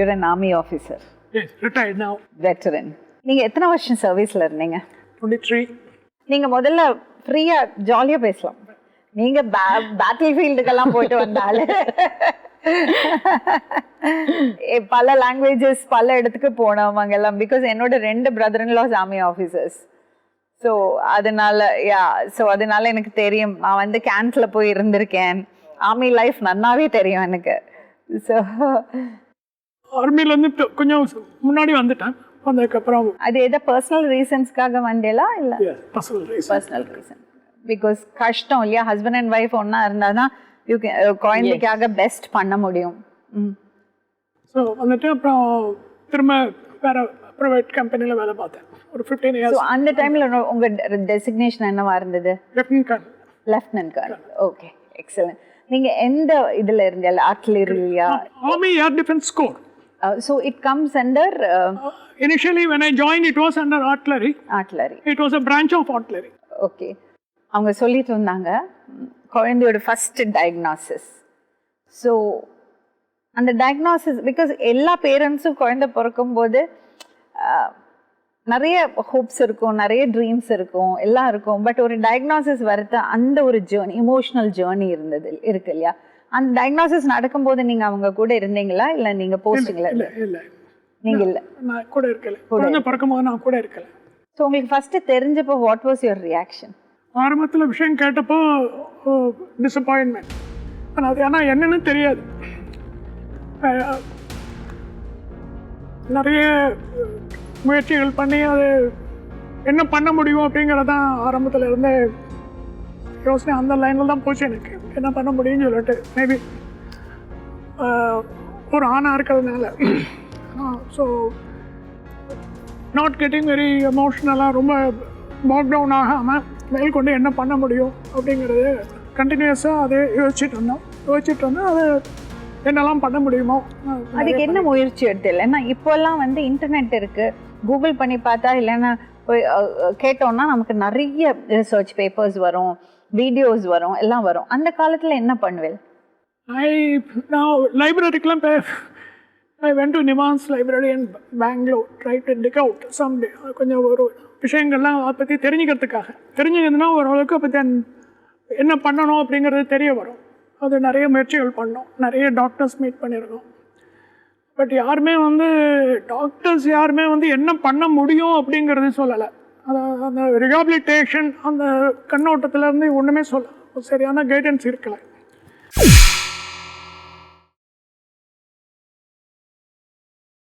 You're an army officer retired now. Veteran நீங்கள் எத்தனை வருஷம் சர்வீஸில் இருந்தீங்க? 23. நீங்கள் முதல்ல ஃப்ரீயாக ஜாலியாக பேசலாம். நீங்கள் பே பேட்டில் ஃபீல்டுக்கெல்லாம் போயிட்டு வந்தாலே பல லாங்குவேஜஸ் பல இடத்துக்கு போனவங்க எல்லாம் பிகாஸ் என்னோட ரெண்டு brother in laws army officers so அதனால யா ஸோ அதனால எனக்கு தெரியும். நான் வந்து கேன்ஸில் போய் இருந்திருக்கேன். ஆர்மி லைஃப் நன்னாவே தெரியும் எனக்கு. ஸோ ஆர்மிலேருந்து கொஞ்சம் முன்னாடி வந்துட்டேன். வந்ததுக்கப்புறம் அது எதோ பர்சனல் ரீசன்ஸ்க்காக வந்தேலா இல்லை? Personal reason personal reason because கஷ்டம் இல்லையா? ஹஸ்பண்ட் அண்ட் ஒய்ஃப் ஒன்றா இருந்தால் தான் யூ குழந்தைக்காக பெஸ்ட் பண்ண முடியும். ம். ஸோ வந்துட்டு அப்புறம் திரும்ப வேற ப்ரைவேட் கம்பெனியில் வேலை பார்த்தேன். ஒரு ஃபிஃப்டீன் இயர்ஸ் அந்த டைமில் உங்கள் டெசிக்னேஷன் என்னவா இருந்தது? Lieutenant colonel lieutenant colonel okay excellent நீங்கள் எந்த இதில் இருந்தீங்க? ஆர்ட்லரியா army air defence score so it comes under initially when I join it was under artillery artillery it was a branch of artillery okay அவங்க சொல்லிட்டு இருந்தாங்க குழந்தையோட ஃபஸ்ட்டு டயக்னாசிஸ் ஸோ அந்த டயக்னாசிஸ் பிகாஸ் எல்லா பேரண்ட்ஸும் குழந்தை பிறக்கும்போது ஆஹ், நிறைய ஹோப்ஸ் இருக்கும் நிறைய ட்ரீம்ஸ் இருக்கும் எல்லாம் இருக்கும். பட் ஒரு டயக்னாசிஸ் வரது அந்த ஒரு ஜேர்னி இமோஷனல் ஜேர்னி இருந்தது இருக்கு இல்லையா? அந்த டயக்னாசிஸ் நடக்கும்போது நீங்கள் அவங்க கூட இருந்தீங்களா? இல்லை நீங்கள் போஸ்டிங்கில் இல்லை இல்லை நீங்கள் இல்லை. நான் கூட இருக்கல. குழந்தை பிறக்கும்போது நான் கூட இருக்கல. ஸோ உங்களுக்கு ஃபஸ்ட்டு தெரிஞ்சப்போ வாட் வாஸ் யுவர் ரியாக்ஷன் ஆரம்பத்தில் விஷயம் கேட்டப்போ டிசப்பாயின்மெண்ட் ஆனால் அது ஆனால் என்னன்னு தெரியாது. நிறைய முயற்சிகள் பண்ணி அது என்ன பண்ண முடியும் அப்படிங்கிறதான் ஆரம்பத்தில் இருந்தே யோசனை அந்த லைனில் தான் போச்சு எனக்கு. என்ன பண்ண முடியும்னு சொல்லிட்டு மேபி ஒரு ஆணாக இருக்கிறதுனால. ஸோ நாட் கெட்டிங் வெரி எமோஷ்னலாக ரொம்ப பாக் டவுன் ஆகாமல் மேற்கொண்டு என்ன பண்ண முடியும் அப்படிங்கிறது கண்டினியூஸாக அதே யோசிச்சுட்டு இருந்தோம். யோசிச்சுட்டு இருந்தோம் அது என்னெல்லாம் பண்ண முடியுமோ அது அதுக்கு என்ன முயற்சி எடுத்துல ஏன்னா இப்போல்லாம் வந்து இன்டர்நெட் இருக்கு. கூகுள் பண்ணி பார்த்தா இல்லைன்னா போய் கேட்டோம்னா நமக்கு நிறைய ரிசர்ச் பேப்பர்ஸ் வரும். வீடியோஸ் வரும் எல்லாம் வரும். அந்த காலத்துல என்ன பண்ணுவேன்? ஐ நான் லைப்ரரிக்கெலாம் பே I went to NIMHANS library in Bangalore try to dig out some day கொஞ்சம் ஒரு விஷயங்கள்லாம் அதை பற்றி தெரிஞ்சுக்கிறதுக்காக. தெரிஞ்சுக்கிறதுனா ஓரளவுக்கு பற்றி என்ன பண்ணணும் அப்படிங்கிறது தெரிய வரும். அது நிறைய முயற்சிகள் பண்ணோம். நிறைய டாக்டர்ஸ் மீட் பண்ணியிருக்கோம் பட் யாருமே வந்து டாக்டர்ஸ் யாருமே வந்து என்ன பண்ண முடியும் அப்படிங்கிறது சொல்லலை. அதை அந்த ரிஹாபிலிட்டேஷன் அந்த கண்ணோட்டத்திலேருந்து ஒன்றுமே சொல்ல சரியான கைடன்ஸ் இருக்கலை.